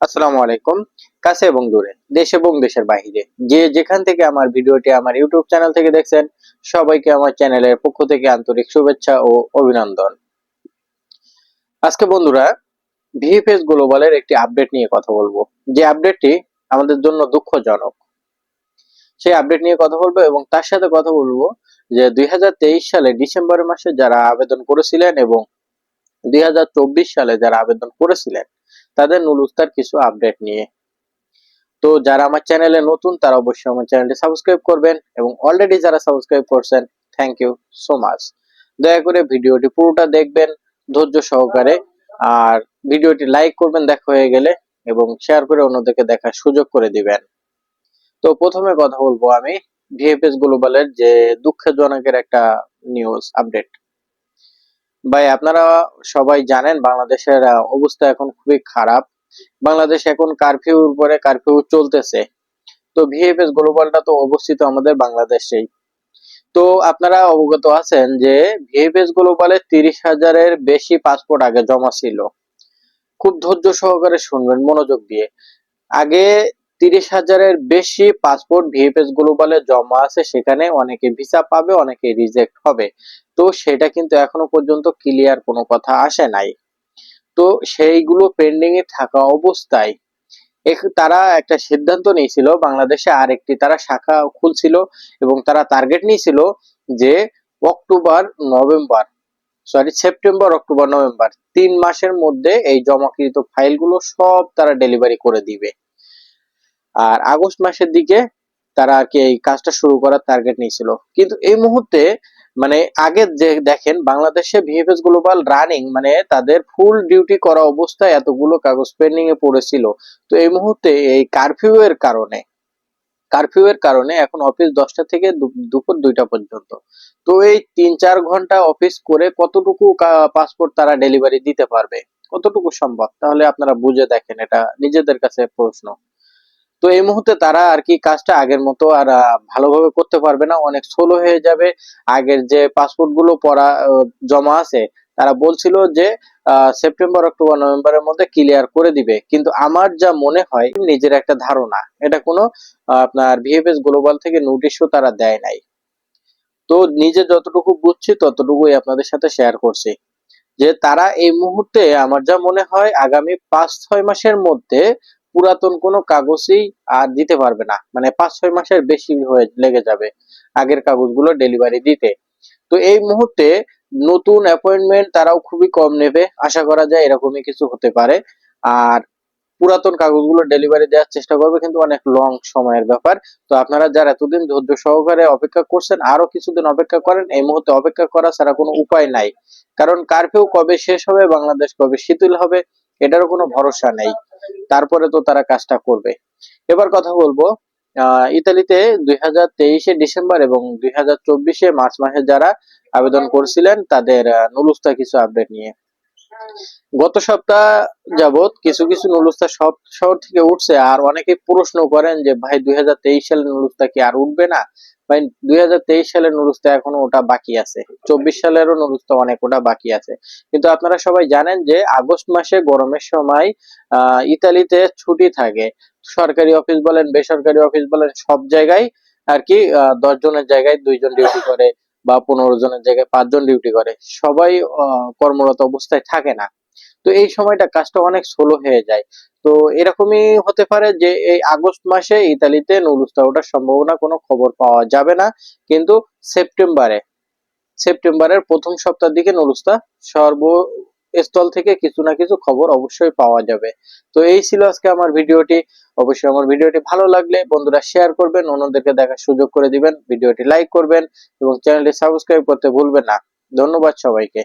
আসসালামু আলাইকুম। কাছে এবং দূরে, দেশ এবং দেশের বাহিরে। যে যেখান থেকে আমার ভিডিওটি আমার ইউটিউব চ্যানেল থেকে দেখছেন, সবাইকে আমার চ্যানেলের পক্ষ থেকে আন্তরিক শুভেচ্ছা ও অভিনন্দন। আজকে বন্ধুরা ভিএফএস গ্লোবালের একটি আপডেট নিয়ে কথা বলব। যে আপডেটটি আমাদের জন্য দুঃখজনক। সেই আপডেট নিয়ে কথা বলব এবং তার সাথে কথা বলব যে দুই হাজার তেইশ সালে ডিসেম্বর মাসে যারা আবেদন করেছিলেন এবং দুই হাজার চব্বিশ সালে যারা আবেদন করেছিলেন তাদের নুলুস্তার কিছু আপডেট নিয়ে। তো যারা আমার চ্যানেলে নতুন, তারা অবশ্যই আমার চ্যানেলটি সাবস্ক্রাইব করবেন এবং অলরেডি যারা সাবস্ক্রাইব করছেন থ্যাংক ইউ সো মাচ দয়া করে ভিডিওটি পুরোটা দেখবেন ধৈর্য সহকারে আর ভিডিওটি লাইক করবেন, দেখা হয়ে গেলে এবং শেয়ার করে অন্যদেরকে দেখার সুযোগ করে দিবেন। তো প্রথমে কথা বলব আমি ভিএফএস গ্লোবালের যে দুঃখজনকের একটা নিউজ আপডেট ভাই, আপনারা সবাই জানেন বাংলাদেশের অবস্থা এখন খুবই খারাপ। বাংলাদেশ এখন কারফিউর পরে কারফিউ চলতেছে। তো ভিএফএস গ্লোবালটা তো অবস্থিত আমাদের বাংলাদেশেই। তো আপনারা অবগত আছেন যে ভিএফএস গ্লোবালে তিরিশ হাজারের বেশি পাসপোর্ট আগে জমা ছিল। খুব ধৈর্য সহকারে শুনবেন, মনোযোগ দিয়ে। আগে তিরিশ হাজারের বেশি পাসপোর্ট ভিএফএস গ্লোবালে জমা আছে, সেখানে অনেকে ভিসা পাবে, অনেকে রিজেক্ট হবে। তো সেটা কিন্তু এখনও পর্যন্ত ক্লিয়ার কোনো কথা আসে নাই। তো সেইগুলো পেন্ডিং এ থাকা অবস্থায় তারা একটা সিদ্ধান্ত নিয়েছিল, বাংলাদেশে আরেকটি তারা শাখা খুলছিল এবং তারা টার্গেট নিয়েছিল যে October, November sorry September October November তিন মাসের মধ্যে এই জমাকৃত ফাইলগুলো সব তারা ডেলিভারি করে দিবে। আর আগস্ট মাসের দিকে তারা আর কি এই কাজটা শুরু করার টার্গেট নিয়েছিল। কিন্তু এই মুহূর্তে মানে আগে যে দেখেন বাংলাদেশে ভিএফএস গ্লোবাল রানিং মানে তাদের ফুল ডিউটি করা অবস্থায় এতগুলো কাগজ পেন্ডিং এ পড়েছিল। তো এই মুহূর্তে এই কারফিউ এর কারণে কারফিউ এর কারণে এখন অফিস দশটা থেকে দুপুর দুইটা পর্যন্ত। তো এই তিন চার ঘণ্টা অফিস করে কতটুকু পাসপোর্ট তারা ডেলিভারি দিতে পারবে? কতটুকু সম্ভব? তাহলে আপনারা বুঝে দেখেন, এটা নিজেদের কাছে প্রশ্ন। তো এই মুহূর্তে তারা আর কি কাজটা আগের মতো আর ভালোভাবে করতে পারবে না। অনেক স্লো হয়ে যাবে। আগের যে পাসপোর্টগুলো পড়া জমা আছে, তারা বলছিল যে সেপ্টেম্বর অক্টোবর নভেম্বরের মধ্যে ক্লিয়ার করে দিবে। কিন্তু আমার যা মনে হয়, নিজের একটা ধারণা। এটা কোনো আপনার ভিএফএস গ্লোবাল থেকে নোটিশও তারা দেয় নাই। তো নিজে যতটুকু বুঝছি, ততটুকুই আপনাদের সাথে শেয়ার করছি। যে তারা এই মুহূর্তে, আমার যা মনে হয়, আগামী পাঁচ, ছয় মাসের মধ্যে পুরাতন কোনো কাগজই আর দিতে পারবে না। মানে পাঁচ ছয় মাসের বেশি হয়ে লেগে যাবে আগের কাগজগুলো ডেলিভারি দিতে। তো এই মুহূর্তে নতুন অ্যাপয়েন্টমেন্ট তারাও খুবই কম নেবে। আশা করা যায় এরকমই কিছু হতে পারে। আর পুরাতন কাগজগুলো ডেলিভারি দেওয়ার চেষ্টা করবে কিন্তু অনেক লং সময়ের ব্যাপার। তো আপনারা যারা এতদিন ধৈর্য সহকারে অপেক্ষা করছেন আরও কিছুদিন অপেক্ষা করেন, এই মুহূর্তে অপেক্ষা করা ছাড়া কোনো উপায় নাই। কারণ কারফিউ কবে শেষ হবে, বাংলাদেশ কবে শিথিল হবে, এটারও কোনো ভরসা নেই। তারপরে তো তারা কাজটা করবে। এবার কথা বলব ইতালিতে দুই হাজার তেইশে ডিসেম্বর এবং দুই হাজার মার্চ মাসে যারা আবেদন করছিলেন, তাদের নুলুস্তা কিছু আপডেট নিয়ে। গত সপ্তাহ যাবত কিছু কিছু নুলুস্তা সব শহর থেকে উঠছে, আর অনেকে প্রশ্ন করেন যে, ভাই, দুই সালের নুলুস্তা কি আর উঠবে না? ভাই দুই তেইশ সালের নুলুস্তা এখনও ওটা বাকি আছে। চব্বিশ সালেরও নুলুস্তা অনেক ওটা বাকি আছে। কিন্তু আপনারা সবাই জানেন যে আগস্ট মাসে গরমের সময় ইতালিতে ছুটি থাকে। সরকারি অফিস বলেন, বেসরকারি অফিস বলেন, সব জায়গায় আর কি দশ জনের জায়গায় দুইজন ডিউটি করে বা পনেরো জনের জায়গায় পাঁচজন ডিউটি করে। সবাই কর্মরত অবস্থায় থাকে না। তো এই সময়টা কাজটা অনেক স্লো হয়ে যায়। তো এরকমই হতে পারে যে এই আগস্ট মাসে ইতালিতে নুলুস্তা ওঠার সম্ভাবনা কোনো খবর পাওয়া যাবে না। কিন্তু সেপ্টেম্বরে, সেপ্টেম্বরের প্রথম সপ্তাহের দিকে নুলুস্তা সর্বস্থল থেকে কিছু না কিছু খবর অবশ্যই পাওয়া যাবে। তো এই ছিল আজকে আমার ভিডিওটি। অবশ্যই আমার ভিডিওটি ভালো লাগলে বন্ধুরা শেয়ার করবেন, অন্যদেরকে দেখার সুযোগ করে দিবেন। ভিডিওটি লাইক করবেন এবং চ্যানেলটি সাবস্ক্রাইব করতে ভুলবেন না। ধন্যবাদ সবাইকে।